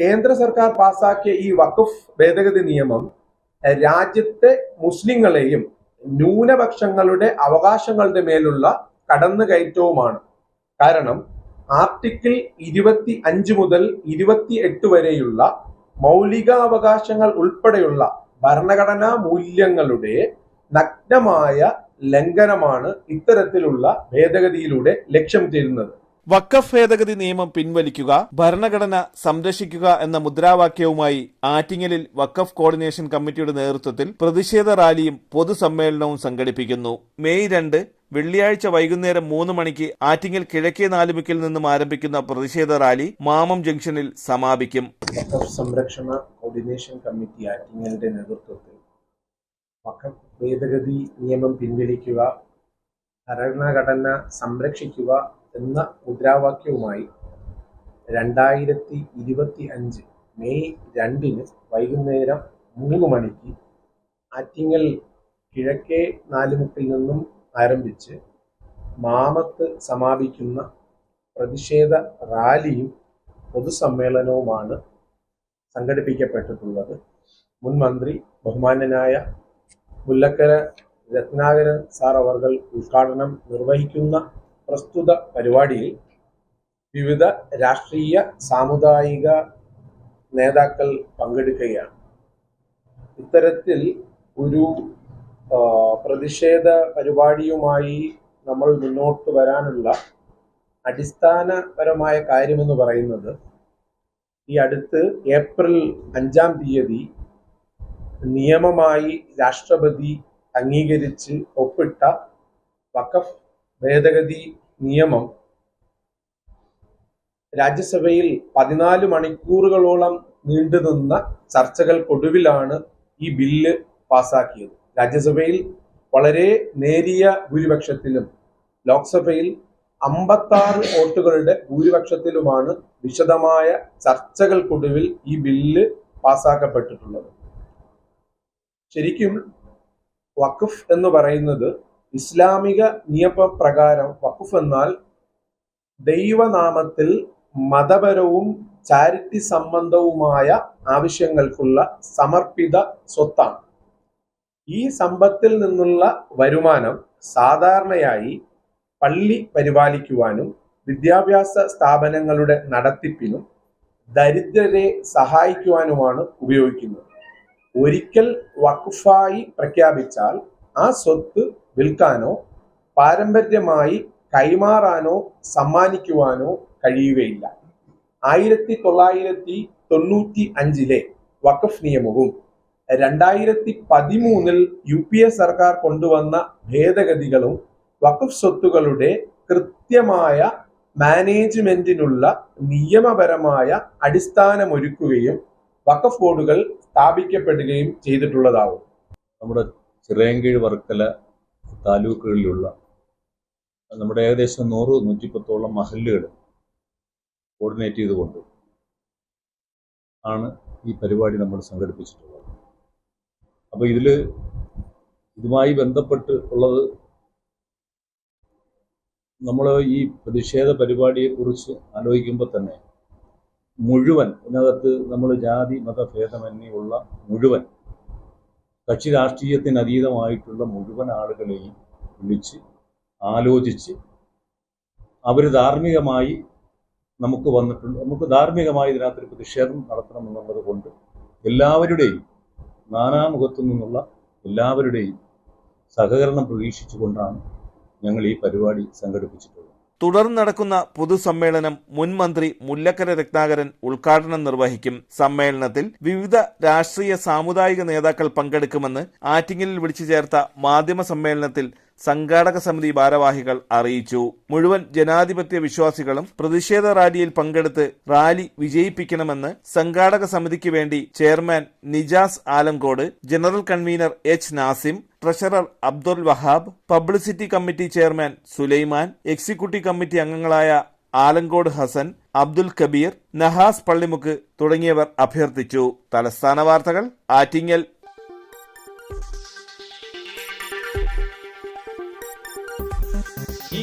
കേന്ദ്ര സർക്കാർ പാസാക്കിയ ഈ വഖഫ് ഭേദഗതി നിയമം രാജ്യത്തെ മുസ്ലിങ്ങളെയും ന്യൂനപക്ഷങ്ങളുടെ അവകാശങ്ങളുടെ മേലുള്ള കടന്നുകയറ്റവുമാണ്. കാരണം ആർട്ടിക്കിൾ ഇരുപത്തി അഞ്ച് മുതൽ ഇരുപത്തി എട്ട് വരെയുള്ള മൗലികാവകാശങ്ങൾ ഉൾപ്പെടെയുള്ള ഭരണഘടനാ മൂല്യങ്ങളുടെ നഗ്നമായ ലംഘനമാണ് ഇത്തരത്തിലുള്ള ഭേദഗതിയിലൂടെ ലക്ഷ്യം ചെയ്യുന്നത് വക്കഫ് ഭേദഗതി നിയമം പിൻവലിക്കുക ഭരണഘടന സംരക്ഷിക്കുക എന്ന മുദ്രാവാക്യവുമായി ആറ്റിങ്ങലിൽ വക്കഫ് കോർഡിനേഷൻ കമ്മിറ്റിയുടെ നേതൃത്വത്തിൽ പ്രതിഷേധ റാലിയും പൊതുസമ്മേളനവും സംഘടിപ്പിക്കുന്നു. മെയ് രണ്ട് വെള്ളിയാഴ്ച വൈകുന്നേരം മൂന്ന് മണിക്ക് ആറ്റിങ്ങൽ കിഴക്കേ നാലുമുക്കിൽ നിന്നും ആരംഭിക്കുന്ന പ്രതിഷേധ റാലി മാമം ജംഗ്ഷനിൽ സമാപിക്കും. വക്കഫ് സംരക്ഷണ കോർഡിനേഷൻ കമ്മിറ്റി ആറ്റിങ്ങലിന്റെ നേതൃത്വത്തിൽ വഖഫ് ഭേദഗതി നിയമം പിൻവലിക്കുക ഭരണഘടന സംരക്ഷിക്കുക എന്ന മുദ്രാവാക്യവുമായി രണ്ടായിരത്തി ഇരുപത്തി അഞ്ച് മെയ് രണ്ടിന് വൈകുന്നേരം മൂന്ന് മണിക്ക് ആറ്റിങ്ങൽ കിഴക്കേ നാലുമുക്കിൽ നിന്നും ആരംഭിച്ച് മാമത്ത് സമാപിക്കുന്ന പ്രതിഷേധ റാലിയും പൊതുസമ്മേളനവുമാണ് സംഘടിപ്പിക്കപ്പെട്ടിട്ടുള്ളത്. മുൻ മന്ത്രി ബഹുമാന്യനായ മുല്ലക്കര രത്നാകരൻ സാർ അവർകൾ ഉദ്ഘാടനം നിർവഹിക്കുന്ന പ്രസ്തുത പരിപാടിയിൽ വിവിധ രാഷ്ട്രീയ സാമുദായിക നേതാക്കൾ പങ്കെടുക്കുകയാണ്. ഇത്തരത്തിൽ ഒരു പ്രതിഷേധ പരിപാടിയുമായി നമ്മൾ മുന്നോട്ട് വരാനുള്ള അടിസ്ഥാനപരമായ കാര്യമെന്ന് പറയുന്നത് ഈ അടുത്ത് ഏപ്രിൽ അഞ്ചാം തീയതി നിയമമായി രാഷ്ട്രപതി അംഗീകരിച്ച് ഒപ്പിട്ട വഖഫ് ഭേദഗതി നിയമം രാജ്യസഭയിൽ പതിനാല് മണിക്കൂറുകളോളം നീണ്ടുനിന്ന ചർച്ചകൾക്കൊടുവിലാണ് ഈ ബില്ല് പാസാക്കിയത്. രാജ്യസഭയിൽ വളരെ നേരിയ ഭൂരിപക്ഷത്തിലും ലോക്സഭയിൽ അമ്പത്താറ് വോട്ടുകളുടെ ഭൂരിപക്ഷത്തിലുമാണ് വിശദമായ ചർച്ചകൾക്കൊടുവിൽ ഈ ബില്ല് പാസാക്കപ്പെട്ടിട്ടുള്ളത്. ശരിക്കും വഖഫ് എന്ന് പറയുന്നത് ഇസ്ലാമിക നിയമപ്രകാരം വഖഫ് എന്നാൽ ദൈവനാമത്തിൽ മതപരവും ചാരിറ്റി സംബന്ധവുമായ ആവശ്യങ്ങൾക്കുള്ള സമർപ്പിത സ്വത്താണ്. ഈ സമ്പത്തിൽ നിന്നുള്ള വരുമാനം സാധാരണയായി പള്ളി പരിപാലിക്കുവാനും വിദ്യാഭ്യാസ സ്ഥാപനങ്ങളുടെ നടത്തിപ്പിനും ദരിദ്രരെ സഹായിക്കുവാനുമാണ് ഉപയോഗിക്കുന്നത്. ഒരിക്കൽ വഖഫായി പ്രഖ്യാപിച്ചാൽ ആ സ്വത്ത് വിൽക്കാനോ പാരമ്പര്യമായി കൈമാറാനോ സമ്മാനിക്കുവാനോ കഴിയുകയില്ല. ആയിരത്തി തൊള്ളായിരത്തി തൊണ്ണൂറ്റി അഞ്ചിലെ വഖഫ് നിയമവും രണ്ടായിരത്തി പതിമൂന്നിൽ യു പി എ സർക്കാർ കൊണ്ടുവന്ന ഭേദഗതികളും വഖഫ് സ്വത്തുകളുടെ കൃത്യമായ മാനേജ്മെന്റിനുള്ള നിയമപരമായ അടിസ്ഥാനമൊരുക്കുകയും വഖഫ് ബോർഡുകൾ സ്ഥാപിക്കപ്പെടുകയും ചെയ്തിട്ടുള്ളതാവും. നമ്മുടെ ചിറയൻകീഴ് വർക്കല താലൂക്കുകളിലുള്ള നമ്മുടെ ഏകദേശം നൂറ് നൂറ്റിപ്പത്തോളം മഹല്ലുകൾ കോർഡിനേറ്റ് ചെയ്തുകൊണ്ട് ആണ് ഈ പരിപാടി നമ്മൾ സംഘടിപ്പിച്ചിട്ടുള്ളത്. അപ്പോൾ ഇതിൽ ഇതുമായി ബന്ധപ്പെട്ട് ഉള്ളത് നമ്മൾ ഈ പ്രതിഷേധ പരിപാടിയെക്കുറിച്ച് ആലോചിക്കുമ്പോൾ തന്നെ മുഴുവൻ ഇതിനകത്ത് നമ്മൾ ജാതി മതഭേദമന്യുള്ള മുഴുവൻ കക്ഷി രാഷ്ട്രീയത്തിന് അതീതമായിട്ടുള്ള മുഴുവൻ ആളുകളെയും വിളിച്ച് ആലോചിച്ച് അവർ ധാർമ്മികമായി നമുക്ക് വന്നിട്ടുണ്ട്. നമുക്ക് ധാർമ്മികമായി ഇതിനകത്തൊരു പ്രതിഷേധം നടത്തണം എന്നുള്ളത് കൊണ്ട് എല്ലാവരുടെയും നാനാമുഖത്തു നിന്നുള്ള എല്ലാവരുടെയും സഹകരണം പ്രതീക്ഷിച്ചുകൊണ്ടാണ് ഞങ്ങൾ ഈ പരിപാടി സംഘടിപ്പിച്ചിട്ടുള്ളത്. തുടർന്ന് നടക്കുന്ന പൊതുസമ്മേളനം മുൻ മന്ത്രി മുല്ലക്കര രത്നാകരൻ ഉദ്ഘാടനം നിർവഹിക്കും. സമ്മേളനത്തിൽ വിവിധ രാഷ്ട്രീയ സാമുദായിക നേതാക്കൾ പങ്കെടുക്കുമെന്ന് ആറ്റിങ്ങലിൽ വിളിച്ചു ചേർത്ത മാധ്യമ സമ്മേളനത്തിൽ സംഘാടക സമിതി ഭാരവാഹികൾ അറിയിച്ചു. മുഴുവൻ ജനാധിപത്യ വിശ്വാസികളും പ്രതിഷേധ റാലിയിൽ പങ്കെടുത്ത് റാലി വിജയിപ്പിക്കണമെന്ന് സംഘാടക സമിതിക്ക് വേണ്ടി chairman Nijas Alangode general convener H Nasim treasurer Abdul Wahab publicity committee chairman Sulaiman executive committee അംഗങ്ങളായ ആലങ്കോട് ഹസൻ അബ്ദുൽ കബീർ നഹാസ് പള്ളിമുക്ക് തുടങ്ങിയവർ അഭ്യർത്ഥിച്ചു. തലസ്ഥാന വാർത്തകൾ ആറ്റിങ്ങൽ